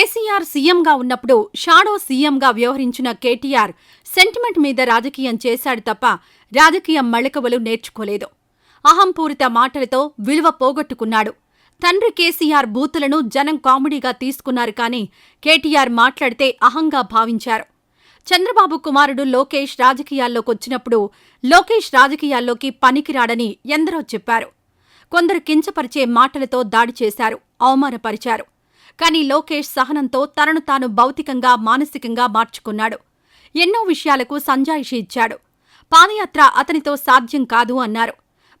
కేసీఆర్ సీఎంగా ఉన్నప్పుడు షాడో సీఎంగా వ్యవహరించిన కేటీఆర్ సెంటిమెంట్ మీద రాజకీయం చేశాడు తప్ప రాజకీయం మళకవలు నేర్చుకోలేదు. అహంపూరిత మాటలతో విలువ పోగొట్టుకున్నాడు. తండ్రి కేసీఆర్ బూతులను జనం కామెడీగా తీసుకున్నారు కానీ కేటీఆర్ మాట్లాడితే అహంగా భావించారు. చంద్రబాబు కుమారుడు లోకేష్ రాజకీయాల్లోకొచ్చినప్పుడు లోకేష్ రాజకీయాల్లోకి పనికిరాడని ఎందరో చెప్పారు. కొందరు కించపరిచే మాటలతో దాడి చేశారు అవమానపరిచారు. కానీ లోకేష్ సహనంతో తనను తాను భౌతికంగా మానసికంగా మార్చుకున్నాడు. ఎన్నో విషయాలకు సంజాయిషి ఇచ్చాడు. పాదయాత్ర అతనితో సాధ్యం కాదు అన్నారు.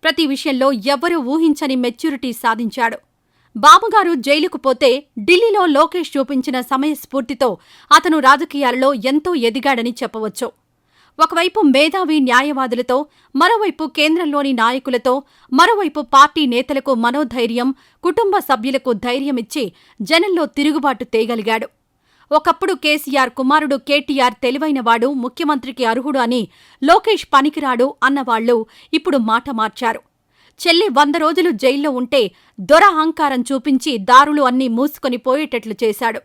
ప్రతి విషయంలో ఎవ్వరూ ఊహించని మెచ్యూరిటీ సాధించాడు. బాబుగారు జైలుకు పోతే ఢిల్లీలో లోకేష్ చూపించిన సమయస్ఫూర్తితో అతను రాజకీయాలలో ఎంతో ఎదిగాడని చెప్పవచ్చు. ఒకవైపు మేధావి న్యాయవాదులతో మరోవైపు కేంద్రంలోని నాయకులతో మరోవైపు పార్టీ నేతలకు మనోధైర్యం కుటుంబ సభ్యులకు ధైర్యమిచ్చి జనంలో తిరుగుబాటు తేగలిగాడు. ఒకప్పుడు కేసీఆర్ కుమారుడు కేటీఆర్ తెలివైనవాడు ముఖ్యమంత్రికి అర్హుడు అని లోకేష్ పనికిరాడు అన్నవాళ్ళు ఇప్పుడు మాట మార్చారు. చెల్లి వంద రోజులు జైల్లో ఉంటే దొర అహంకారం చూపించి దారులు అన్నీ మూసుకొని పోయేటట్లు చేశాడు.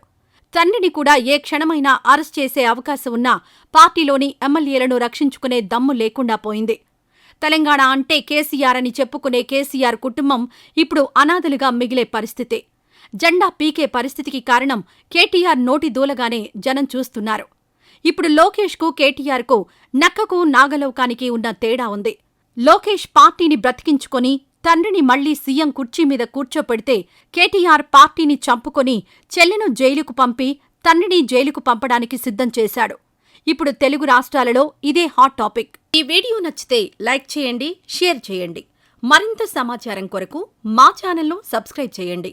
తండ్రిని కూడా ఏ క్షణమైనా అరెస్ట్ చేసే అవకాశం ఉన్నా పార్టీలోని ఎమ్మెల్యేలను రక్షించుకునే దమ్ము లేకుండా పోయింది. తెలంగాణ అంటే కేసీఆర్ అని చెప్పుకునే కేసీఆర్ కుటుంబం ఇప్పుడు అనాథలుగా మిగిలే పరిస్థితి. జెండా పీకే పరిస్థితికి కారణం కేటీఆర్ నోటి దూలగానే జనం చూస్తున్నారు. ఇప్పుడు లోకేష్కు కేటీఆర్కు నక్కకు నాగలోకానికి ఉన్న తేడా ఉంది. లోకేష్ పార్టీని బ్రతికించుకొని తండ్రిని మళ్ళీ సీఎం కుర్చీ మీద కూర్చోపెడితే కేటీఆర్ పార్టీని చంపుకొని చెల్లెను జైలుకు పంపి తండ్రిని జైలుకు పంపడానికి సిద్ధం చేశాడు. ఇప్పుడు తెలుగు రాష్ట్రాలలో ఇదే హాట్ టాపిక్ ఈ వీడియో నచ్చితే లైక్ చేయండి షేర్ చేయండి. మరింత సమాచారం కొరకు మా ఛానల్ను సబ్స్క్రైబ్ చేయండి.